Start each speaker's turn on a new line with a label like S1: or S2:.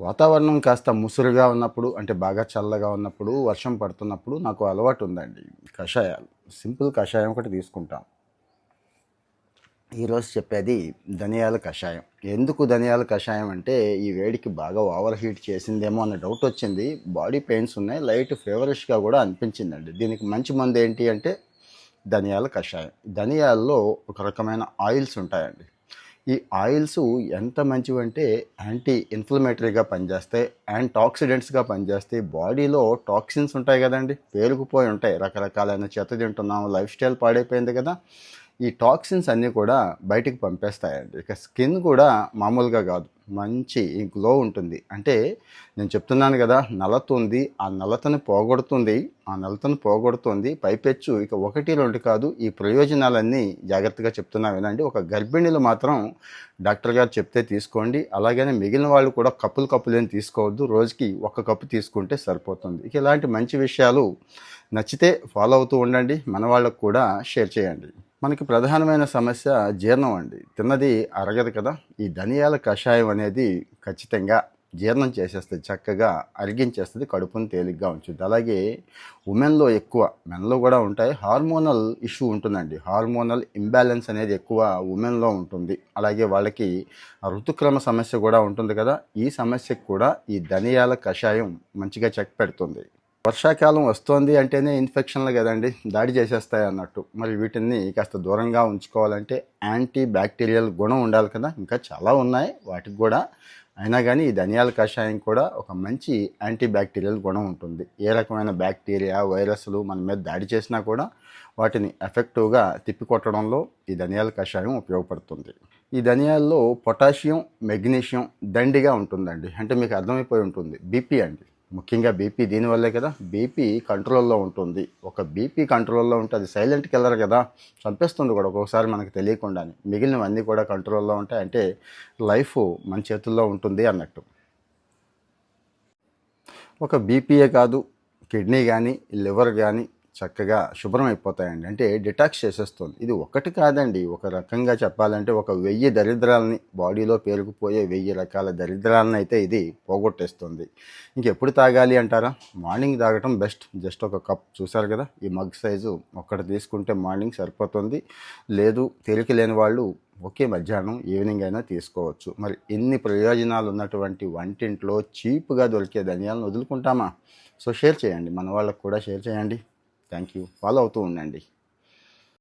S1: వాతావరణం కాస్త ముసురుగా ఉన్నప్పుడు అంటే బాగా చల్లగా ఉన్నప్పుడు వర్షం పడుతున్నప్పుడు నాకు అలవాటు ఉందండి కషాయాలు. సింపుల్ కషాయం ఒకటి తీసుకుంటాం. ఈరోజు చెప్పేది ధనియాల కషాయం. ఎందుకు ధనియాల కషాయం అంటే ఈ వేడికి బాగా ఓవర్ హీట్ చేసిందేమో అన్న డౌట్ వచ్చింది. బాడీ పెయిన్స్ ఉన్నాయి. లైట్ ఫేవరిష్గా కూడా అనిపించిందండి. దీనికి మంచి మందు ఏంటి అంటే ధనియాల కషాయం. ధనియాల్లో ఒక రకమైన ఆయిల్స్ ఉంటాయండి. ఈ ఆయిల్స్ ఎంత మంచివంటే యాంటీ ఇన్ఫ్లమేటరీగా పనిచేస్తాయి యాంటీ ఆక్సిడెంట్స్గా పనిచేస్తాయి. బాడీలో టాక్సిన్స్ ఉంటాయి కదండి పేరుకుపోయి ఉంటాయి. రకరకాలైన చెత్త తింటున్నాం లైఫ్ స్టైల్ పాడైపోయింది కదా. ఈ టాక్సిన్స్ అన్నీ కూడా బయటికి పంపేస్తాయండి. ఇక స్కిన్ కూడా మామూలుగా కాదు. మంచి గ్లో ఉంటుంది. అంటే నేను చెప్తున్నాను కదా నలత ఉంది ఆ నలతను పోగొడుతుంది ఆ నలతను పోగొడుతుంది పైపెచ్చు ఇక ఒకటి రెండు కాదు ఈ ప్రయోజనాలన్నీ జాగ్రత్తగా చెప్తున్నా వినండి. ఒక గర్భిణీలు మాత్రం డాక్టర్ గారు చెప్తే తీసుకోండి. అలాగనే మిగిలిన వాళ్ళు కూడా కప్పులు కప్పులు ఏం తీసుకోవద్దు. రోజుకి ఒక కప్పు తీసుకుంటే సరిపోతుంది. ఇక ఇలాంటి మంచి విషయాలు నచ్చితే ఫాలో అవుతూ ఉండండి. మన వాళ్ళకు కూడా షేర్ చేయండి. మనకి ప్రధానమైన సమస్య జీర్ణం అండి. తిన్నది అరగదు కదా. ఈ ధనియాల కషాయం అనేది ఖచ్చితంగా జీర్ణం చేసేస్తుంది చక్కగా అరిగించేస్తుంది కడుపును తేలిగ్గా ఉంచుద్ది. అలాగే ఉమెన్లో ఎక్కువ మెన్లో కూడా ఉంటాయి. హార్మోనల్ ఇష్యూ ఉంటుందండి. హార్మోనల్ ఇంబ్యాలెన్స్ అనేది ఎక్కువ ఉమెన్లో ఉంటుంది. అలాగే వాళ్ళకి ఋతుక్రమ సమస్య కూడా ఉంటుంది కదా. ఈ సమస్యకు కూడా ఈ ధనియాల కషాయం మంచిగా చెక్ పెడుతుంది. వర్షాకాలం వస్తోంది అంటేనే ఇన్ఫెక్షన్లు కదండి దాడి చేసేస్తాయి అన్నట్టు. మరి వీటిని కాస్త దూరంగా ఉంచుకోవాలంటే యాంటీ బ్యాక్టీరియల్ గుణం ఉండాలి కదా. ఇంకా చాలా ఉన్నాయి వాటికి కూడా. అయినా కానీ ఈ ధనియాల కషాయం కూడా ఒక మంచి యాంటీ బ్యాక్టీరియల్ గుణం ఉంటుంది. ఏ రకమైన బ్యాక్టీరియా వైరస్లు మన మీద దాడి చేసినా కూడా వాటిని ఎఫెక్టివ్గా తిప్పికొట్టడంలో ఈ ధనియాల కషాయం ఉపయోగపడుతుంది. ఈ ధనియాల్లో పొటాషియం మెగ్నీషియం దండిగా ఉంటుందండి. అంటే మీకు అర్థమైపోయి ఉంటుంది. బీపీ అండి. ముఖ్యంగా బీపీ దీనివల్లే కదా? బీపీ కంట్రోల్లో ఉంటుంది. ఒక బీపీ కంట్రోల్లో ఉంటే అది సైలెంట్ కిల్లర్ కదా? చంపేస్తుంది కూడా ఒక్కొక్కసారి మనకు తెలియకుండానే. మిగిలినవన్నీ కూడా కంట్రోల్లో ఉంటాయి. అంటే లైఫ్ మన చేతుల్లో ఉంటుంది అన్నట్టు. ఒక బీపీఏ కాదు కిడ్నీ కానీ లివర్ కానీ చక్కగా శుభ్రం అయిపోతాయండి అంటే డిటాక్స్ చేసేస్తుంది. ఇది ఒకటి కాదండి. ఒక రకంగా చెప్పాలంటే ఒక వెయ్యి దరిద్రాలని బాడీలో పేరుకుపోయే వెయ్యి రకాల దరిద్రాలను అయితే ఇది పోగొట్టేస్తుంది. ఇంకెప్పుడు తాగాలి అంటారా? మార్నింగ్ తాగటం బెస్ట్. జస్ట్ ఒక కప్ చూసారు కదా? ఈ మగ్ సైజు ఒక్కటి తీసుకుంటే మార్నింగ్ సరిపోతుంది. లేదు తేలిక లేని వాళ్ళు ఒకే మధ్యాహ్నం ఈవినింగ్ అయినా తీసుకోవచ్చు. మరి ఎన్ని ప్రయోజనాలు ఉన్నటువంటి వంటింట్లో చీప్గా దొరికే ధనియాలను వదులుకుంటామా? సో షేర్ చేయండి. మన వాళ్ళకు కూడా షేర్ చేయండి. థ్యాంక్ యూ ఫాలో అవుతూ ఉండండి